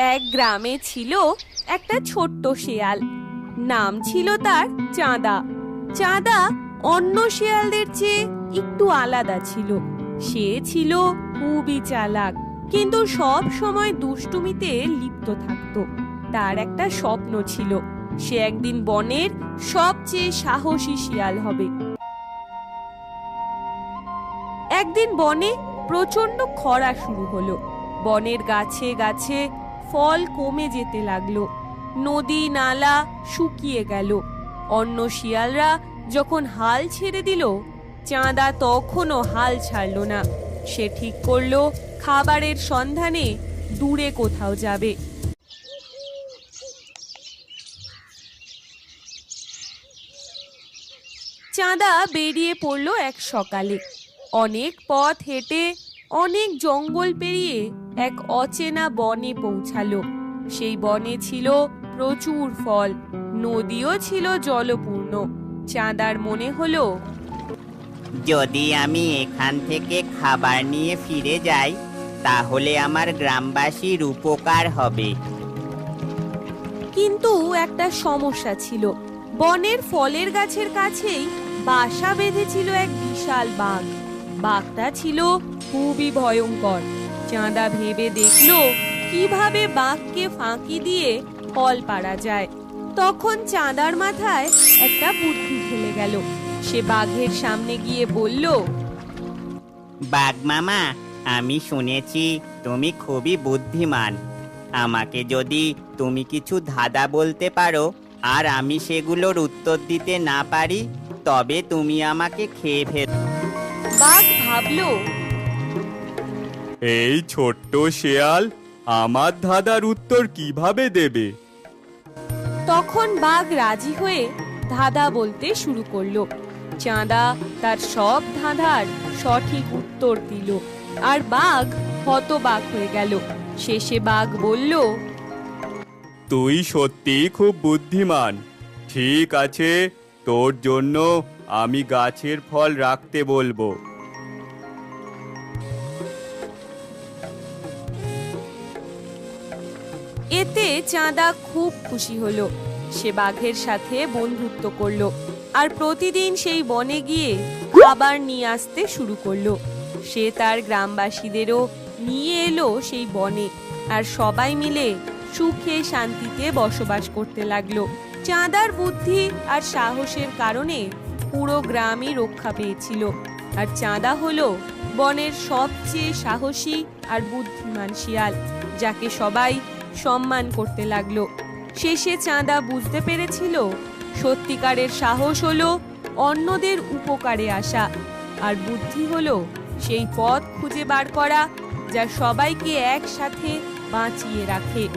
এক গ্রামে ছিল একটা ছোট্ট শেয়াল। নাম ছিল তার চাঁদা। চাঁদা অন্য শেয়ালদের চেয়ে একটু আলাদা ছিল। সে ছিল খুবই চালাক, কিন্তু সব সময় দুষ্টুমিতে লিপ্ত থাকতো। তার একটা স্বপ্ন ছিল, সে একদিন বনের সবচেয়ে সাহসী শিয়াল হবে। একদিন বনে প্রচণ্ড খরা শুরু হলো। বনের গাছে গাছে ফল কমে যেতে লাগল। নদী নালা শুকিয়ে গেল। অন্য শিয়ালরা যখন হাল ছেড়ে দিল, চাঁদা তখনও হাল ছাড়লো না। সে ঠিক করল, খাবারের সন্ধানে দূরে কোথাও যাবে। চাঁদা বেরিয়ে পড়ল এক সকালে। অনেক পথ হেঁটে অনেক জঙ্গল পেরিয়ে এক অচেনা বনে পৌঁছালো। সেই বনে ছিল প্রচুর ফল নদীও ছিল জলপূর্ণ। চাঁদার মনে হলো যদি আমি এখান থেকে খাবার নিয়ে ফিরে যাই তাহলে আমার গ্রামবাসীর উপকার হবে। কিন্তু একটা সমস্যা ছিল। বনের ফলের গাছের কাছেই বাসা বেঁধেছিল এক বিশাল বাঘ। বাঘটা ছিল খুবই ভয়ঙ্কর। চাঁদা ভেবে দেখল কীভাবে বাঘকে ফাঁকি দিয়ে ফল পাড়া যায়। তখন চাঁদার মাথায় একটা বুদ্ধি খেলে গেল। সে বাঘের সামনে গিয়ে বলল, বাঘ মামা, আমি শুনেছি তুমি খুবই বুদ্ধিমান। আমাকে যদি তুমি কিছু ধাঁধা বলতে পারো আর আমি সেগুলোর উত্তর দিতে না পারি, তবে তুমি আমাকে খেয়ে ফেল। বাঘ ভাবলো এই ছোট্ট শেয়াল আমার ধাঁধার উত্তর কীভাবে দেবে? তখন বাঘ রাজি হয়ে ধাঁধা বলতে শুরু করল। চাঁদা তার সব ধাঁধার সঠিক উত্তর দিল আর বাঘ হতবাক হয়ে গেল। শেষে বাঘ বলল তুই সত্যি খুব বুদ্ধিমান। ঠিক আছে তোর জন্য আমি গাছের ফল রাখতে বলব। এতে চাঁদা খুব খুশি হলো। সে বাঘের সাথে বন্ধুত্ব করল আর প্রতিদিন সেই বনে গিয়ে খাবার নিয়ে আসতে শুরু করল। সে তার গ্রামবাসীদেরও নিয়ে এলো সেই বনে আর সবাই মিলে সুখে শান্তিতে বসবাস করতে লাগল। চাঁদার বুদ্ধি আর সাহসের কারণে পুরো গ্রামই রক্ষা পেয়েছিল। আর চাঁদা হলো বনের সবচেয়ে সাহসী আর বুদ্ধিমান শিয়াল, যাকে সবাই সম্মান করতে লাগল। শেষে চাঁদা বুঝতে পেরেছিল, সত্যিকারের সাহস হলো অন্যদের উপকারে আসা, আর বুদ্ধি হলো সেই পথ খুঁজে বার করা, যা সবাইকে একসাথে বাঁচিয়ে রাখে।